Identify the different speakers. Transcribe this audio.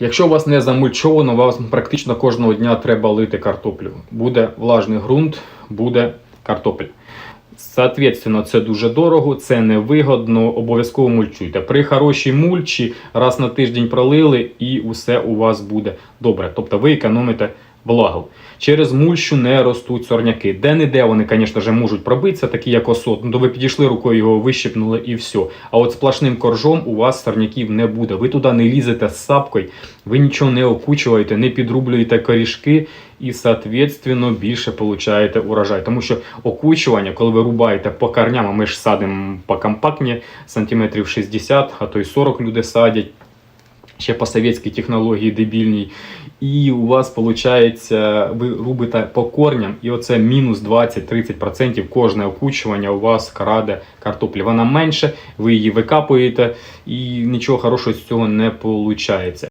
Speaker 1: Якщо у вас не замульчовано, вас практично кожного дня треба лити картоплю. Буде влажний ґрунт, буде картопель. Соответственно, це дуже дорого, це невигодно, обов'язково мульчуйте. При хорошій мульчі раз на тиждень пролили і усе у вас буде добре. Тобто ви економите влагу. Через мульчу не ростуть сорняки. Де-не-де вони, звісно ж, можуть пробитися, такі як осот. Ну, то ви підійшли рукою, його вищипнули і все. А от сплошним коржом у вас сорняків не буде. Ви туди не лізете з сапкою, ви нічого не окучуєте, не підрублюєте корішки і, соответственно, більше получаєте урожай. Тому що окучування, коли ви рубаєте по корням, а ми ж садимо по компактні, сантиметрів 60, а то й 40 люди садять. Ще по совєтській технології дебільній. І у вас виходить, ви рубите по корням, і оце мінус 20-30% кожне окучування у вас краде картоплі. Вона менше, ви її викапуєте, і нічого хорошого з цього не виходить.